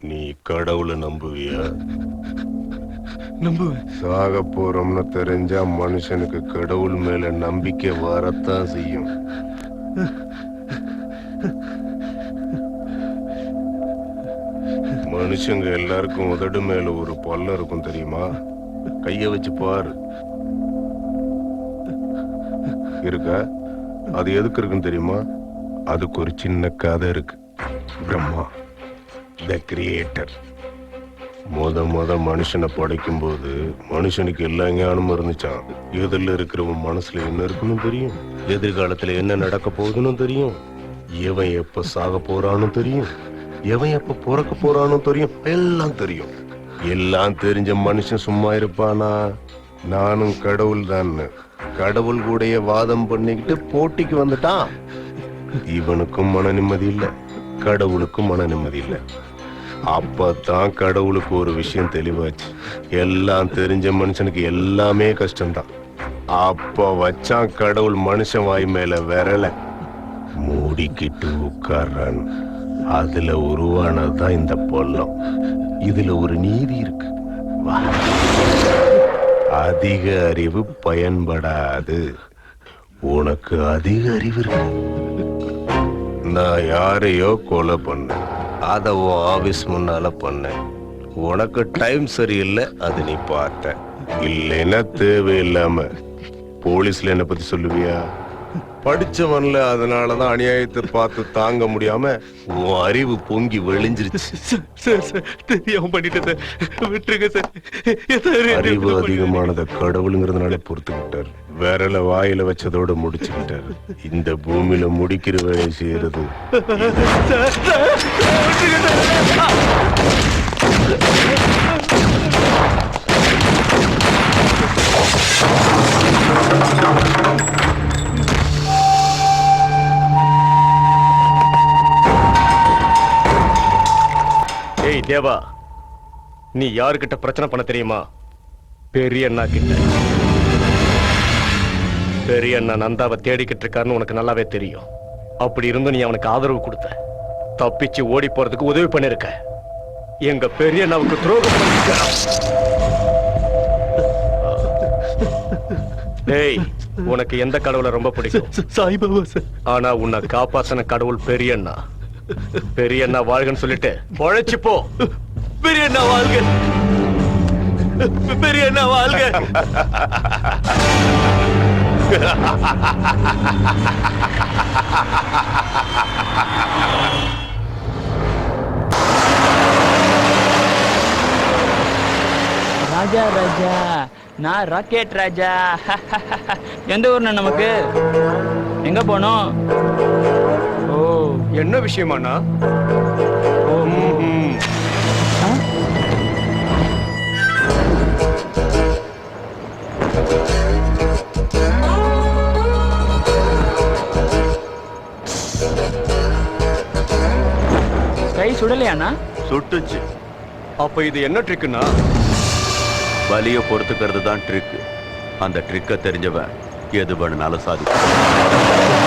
நீ கடவுளை நம்புவியா? நம்புவேன். சாக போறோம்னு தெரிஞ்சா மனுஷனுக்கு கடவுள் மேல நம்பிக்கை வரத்தான் செய்யும். மனுஷங்க எல்லாருக்கும் உதடு மேல ஒரு பல்லம் இருக்கும் தெரியுமா? கைய வச்சு பாரு. இருக்கா? அது எதுக்கு இருக்குன்னு தெரியுமா? அதுக்கு ஒரு சின்ன கதை இருக்கு. பிரம்மா. த கிரியேட்டர் முத முத மனுஷனை படைக்கும் போது மனுஷனுக்கு எல்லா ஞானமும் இருந்துச்சான் எதிரில் இருக்கிறவன் மனசுல என்ன இருக்குன்னு தெரியும். எதிர்காலத்துல என்ன நடக்க போகுதுன்னு தெரியும். எவன் எப்ப சாக போறான்னு தெரியும். எவன் எப்ப பிறக்க போறான்னு தெரியும். எல்லாம் தெரியும். எல்லாம் தெரிஞ்ச மனுஷன் சும்மா இருப்பானா? நானும் கடவுள் தான் கடவுள் கூடைய வாதம் பண்ணிக்கிட்டு போட்டிக்கு வந்துட்டான். இவனுக்கும் மன நிம்மதி இல்லை. கடவுளுக்கும் மன நிம்மதி இல்லை. அப்பதான் கடவுளுக்கு ஒரு விஷயம் தெளிவாச்சு. எல்லாம் தெரிஞ்ச மனுஷனுக்கு எல்லாமே கஷ்டம்தான். அப்ப வச்சான் கடவுள் மனுஷன் வாய் மேல விரல. மூடிக்கிட்டு உட்கார்றான். அதுல உருவானதுதான் இந்த பொல்லம். இதுல ஒரு நீதி இருக்கு. அதிக அறிவு பயன்படாது. உனக்கு அதிக அறிவு இருக்கு. நான் யாரையோ கொலை பண்ணேன். அதை உன் ஆஃபீஸ் முன்னால பண்ணேன் உனக்கு டைம் சரியில்லை அது நீ பார்த்த. இல்லைன்னா தேவையில்லாம. போலீஸ்ல என்னை பற்றி சொல்லுவியா? படிச்சவன்ல அதனாலதான் அநியாயத்தை பார்த்து தாங்க முடியாம உன் அறிவு பொங்கி வெளிஞ்சிருச்சு சார் சார் சார் தெரியாம பண்ணிட்டேன் விட்டுருங்க சார் அறிவு அதிகமானத கடவுளுங்கிறதுனால பொறுத்துக்கிட்டார் விரல வாயில வச்சதோட முடிச்சுக்கிட்டார் இந்த பூமியில முடிக்கிற வேலை செய்யறது சார் சார் தேவா நீ யாருக்கிட்ட பிரச்சனை பண்ண தெரியுமா? பெரிய அண்ணா கிட்ட. பெரிய அண்ணா நந்தாவை தேடிக்கிட்டு இருக்காருன்னு உனக்கு நல்லாவே தெரியும். அப்படி இருந்தும் நீ அவனுக்கு ஆதரவு கொடுத்த. தப்பிச்சு ஓடி போறதுக்கு உதவி பண்ணிருக்க. எங்க பெரிய அண்ணாவுக்கு துரோகம் டேய் உனக்கு எந்த கடவுளை ரொம்ப பிடிக்கும்? சாய்பாபா சார். ஆனா உன்னை காப்பாத்தின கடவுள் பெரிய அண்ணா வாழ்கன்னு சொல்லிட்டு பொழைச்சு போ. பெரிய அண்ணா வாழ்க. பெரிய அண்ணா வாழ்க. ராஜா ராஜா. நான் ராக்கெட் ராஜா. எந்த ஊர்ண்ணா நமக்கு? எங்க போனோம்? என்ன விஷயமாண்ணா? கை சுடலையாண்ணா? சுட்டுச்சு. அப்ப இது என்ன ட்ரிக்குன்னா வலிய பொறுத்துக்கிறது தான் ட்ரிக் அந்த ட்ரிக்கை தெரிஞ்சவன் எது வேணுனாலும் சாதிக்கும்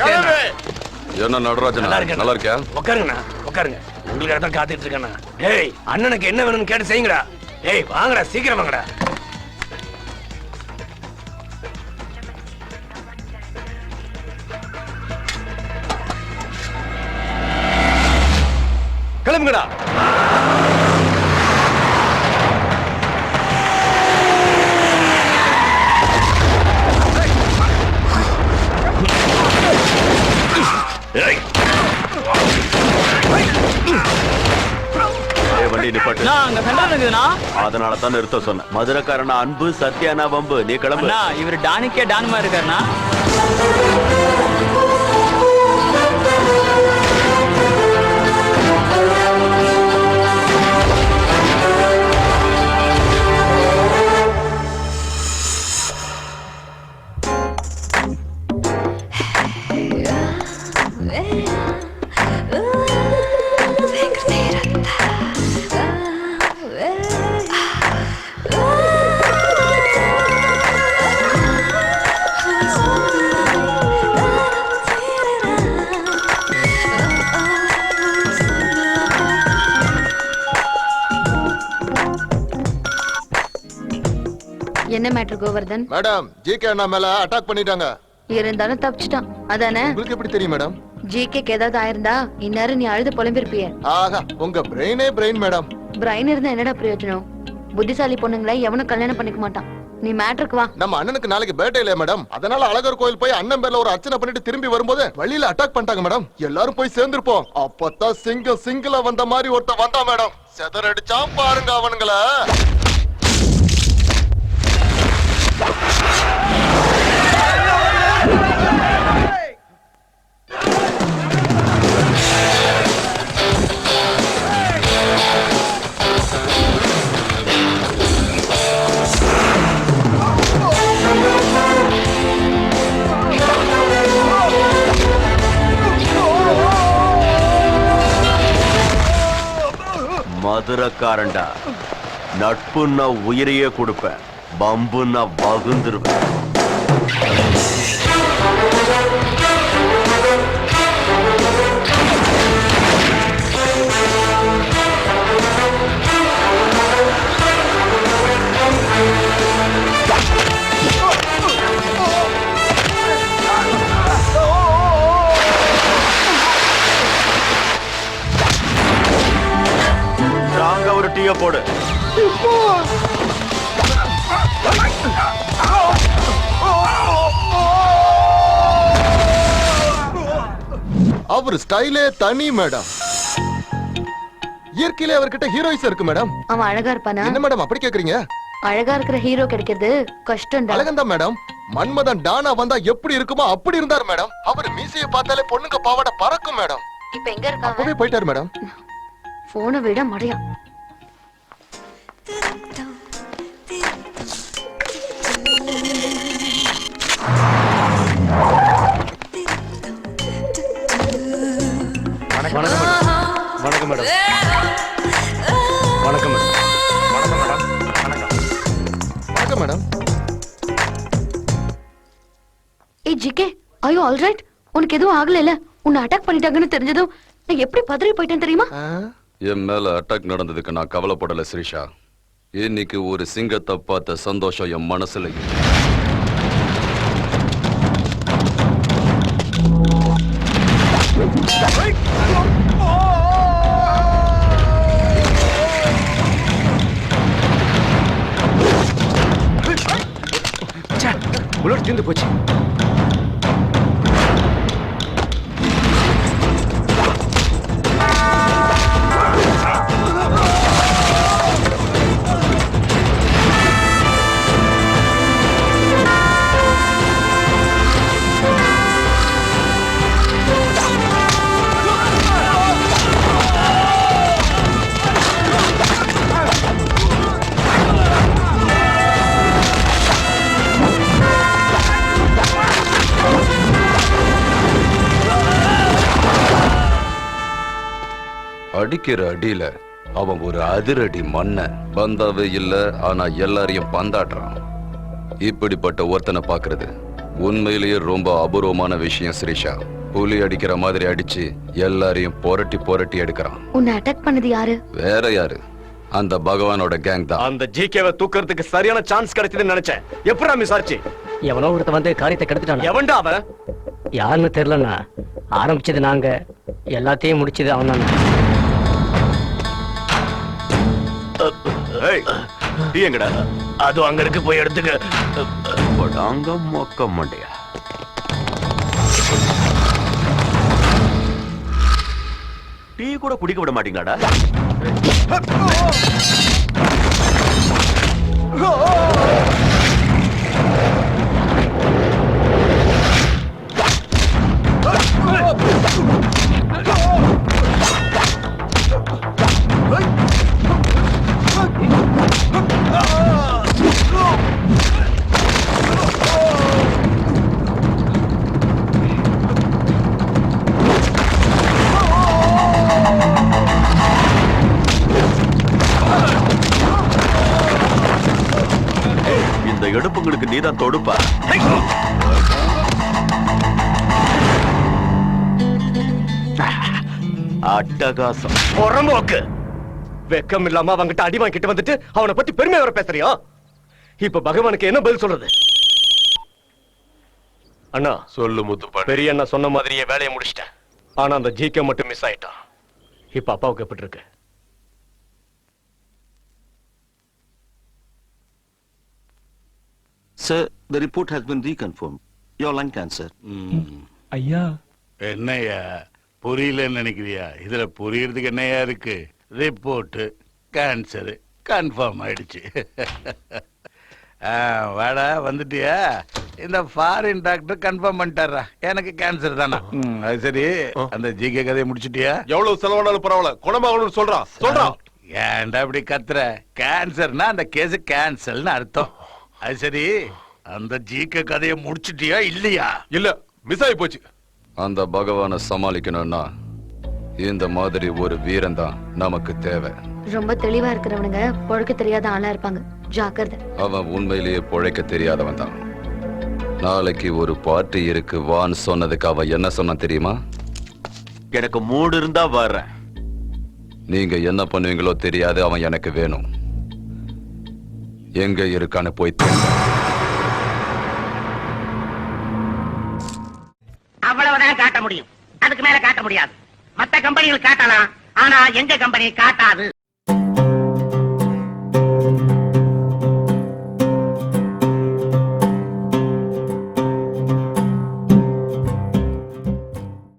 நமஸ்தே என்ன நடராஜன்? நல்லா இருக்கேன். நல்லா இருக்கியா? உட்காருங்கண்ணா உட்காருங்க. உங்களுக்காக தான் காத்துட்டு இருக்கேண்ணா. டேய் அண்ணனுக்கு என்ன வேணும்னு கேட்டு செய்யுங்கடா. டேய் வாங்கடா சீக்கிரம் வாங்கடா. கிளம்புங்கடா. அண்ணா அங்க சண்டை இருக்குதுண்ணா. அதனால தான் நிறுத்த சொன்னேன். மதுரக்காரனா அன்பு சத்யானா வம்பு. நீ கிளம்பு. இவர் டானிக்கே டான்மா இருக்காருண்ணா. என்ன மேட்ரு கோவர்தன்? மேடம் ஜிகே அண்ணா மேல அட்டாக் பண்ணிட்டாங்க. இருந்தாலும் தப்பிச்சிட்டான். அதானே? உங்களுக்கு எப்படி தெரியும் மேடம்? ஜிகேக்கு ஏதாவது ஆயிருந்தா இந்நேரம் நீ அழுது புலம்பிருப்பிய. ஆஹா உங்க பிரெயினே பிரெயின் மேடம். பிரைன் இருந்தா என்னடா பிரயோஜனம்? புத்திசாலி பொண்ணுங்களை எவனும் கல்யாணம் பண்ணிக்க மாட்டான். நீ மேட்ருக்கு வா. நம்ம அண்ணனுக்கு நாளைக்கு பேட்டை இல்லையா மேடம்? அதனால அழகர் கோயில் போய் அண்ணன் பேர்ல ஒரு அர்ச்சனை பண்ணிட்டு திரும்பி வரும்போது வழியில அட்டாக் பண்ணிட்டாங்க மேடம். எல்லாரும் போய் சேர்ந்திருப்போம். அப்பதான் சிங்கம் சிங்கிள வந்த மாதிரி ஒருத்தன் வந்தான் மேடம். செதறடிச்சான் பாருங்க அவனுங்கள. மதுரக்காரன்டா நட்புன்னா உயிரையே கொடுப்பேன் பம்புன்னா வகுந்துருவேன். ஸ்ட்ராங்கா ஒரு டீய போடு. அவர் ஸ்டைலே தனி மேடம். இயற்கையிலே அவர்கிட்ட ஹீரோயிஸ் இருக்கு மேடம். அவன் அழகா இருப்பானா? என்ன மேடம் அப்படி கேக்குறீங்க? அழகா இருக்கிற ஹீரோ கிடைக்கிறது கஷ்டம்டா. அழகந்தான் மேடம். மன்மதன் டானா வந்தா எப்படி இருக்குமோ அப்படி இருந்தார் மேடம். அவர் மீசைய பார்த்தாலே பொண்ணுங்க பாவாடை பறக்கும் மேடம். இப்ப எங்க இருக்காங்க? போயிட்டாரு மேடம். போனை விட மடையா வணக்கம் மேடம். வணக்கம் மேடம். வணக்கம் மேடம். வணக்கம் மேடம். ஏய் ஜிகே ஐயோ ஆல்ரைட் உனக்கு எதுவும் ஆகல உன்னை அட்டாக் பண்ணிட்டாங்கன்னு தெரிஞ்சதும் நான் எப்படி பதறி போயிட்டேன் தெரியுமா? என் மேல அட்டாக் நடந்ததுக்கு நான் கவலைப்படல ஸ்ரீஷா இன்னைக்கு ஒரு சிங்கத்தை பார்த்த சந்தோஷம் என் மனசுல இருக்கு. 있다. 자, 물론 뜬다 보지. அடிக்கிற அடியில அவன் ஒரு அதிரடி மண்ண பந்தாவே இல்ல ஆனா எல்லாரையும் பந்தாடுறான் இப்படிப்பட்ட ஒருத்தனை பாக்குறது உண்மையிலேயே ரொம்ப அபூர்வமான விஷயம் ஸ்ரீஷா. புலி அடிக்கிற மாதிரி அடிச்சு எல்லாரையும் புரட்டி புரட்டி எடுக்கிறான். உன்னை அட்டாக் பண்ணது யாரு? வேற யாரு? அந்த பகவானோட கேங் தான். அந்த ஜிகேவை தூக்குறதுக்கு சரியான சான்ஸ் கிடைச்சதுன்னு நினைச்சேன். எப்படா மிஸ் ஆச்சு? எவனோ ஒருத்த வந்து காரியத்தை கெடுத்துட்டான்? எவன்டா அவன்? யாருன்னு தெரியலண்ணா. ஆரம்பிச்சது நாங்க. எல்லாத்தையும் முடிச்சது அவன் ஏய், டீ எங்கடா? அது அங்க இருக்கு போய் எடுத்துக்க. படாங்க மொக்க மண்டையா. டீ கூட குடிக்க விட மாட்டீங்களாடா? இந்த எடுப்புங்களுக்கு நீதான் தொடுப்பா. அட்டகாசம். புறம்போக்கு. வெக்கம் இல்லாம அவன்கிட்ட அடி வாங்கிட்டு வந்துட்டு அவனை பத்தி பெருமை வர பேசுறியா? இப்ப பகவானுக்கு என்ன பதில் சொல்றது? அண்ணா சொல்லு முத்துப்பாண்டி. பெரிய அண்ணா சொன்ன மாதிரியே வேலையை முடிச்சிட்டேன். ஆனா அந்த ஜிகே மட்டும் மிஸ் ஆயிட்டான். இப்ப அப்பாவுக்கு எப்படி இருக்கு? Sir the report has been reconfirm your lung cancer ஐயா என்னய்யா? புரியலன்னு நினைக்கிறியா? இதுல புரியறதுக்கு என்னய்யா இருக்கு? ரிப்போர்ட் கேன்சர் கன்ஃபார்ம் ஆயிடுச்சு. ஆ, வாடா வந்துட்டியா? இந்த ஃபாரின் டாக்டர் கன்ஃபார்ம் பண்ணிட்டாரா எனக்கு கேன்சர் தானா? ம், அது சரி. அந்த ஜிகே கதையை முடிச்சிட்டியா? எவ்வளவு செலவானாலும் பரவாயில்ல. குணமாகணும்னு சொல்றான். சொல்றான். ஏன்டா அப்படி கத்துற? கேன்சர்னா அந்த கேஸ் கேன்சல்னு அர்த்தம். அது சரி அந்த ஜிகே கதையை முடிச்சிட்டியா இல்லையா? இல்ல மிஸ் ஆகி போச்சு. அந்த பகவானை சமாளிக்கணும்னா இந்த மாதிரி ஒரு வீரன் தான் நமக்கு தேவை. ரொம்ப தெளிவா இருக்கிறவனுங்க பொழக்க தெரியாத ஆளா இருப்பாங்க. ஜாக்கிரதை. அவன் உண்மையிலேயே பொழைக்க தெரியாதவன் தான். நாளைக்கு ஒரு பார்ட்டி இருக்கு வான்னு சொன்னதுக்கு அவன் என்ன சொன்னான் தெரியுமா? எனக்கு மூடு இருந்தா வர்றேன். நீங்க என்ன பண்ணுவீங்களோ தெரியாது அவன் எனக்கு வேணும். எங்க இருக்கான்னு போய் அவ்வளவுதான் காட்ட முடியும். அதுக்கு மேல காட்ட முடியாது. மத்த கம்பெனிகள் காட்டலாம். ஆனா எங்க கம்பெனி காட்டாது?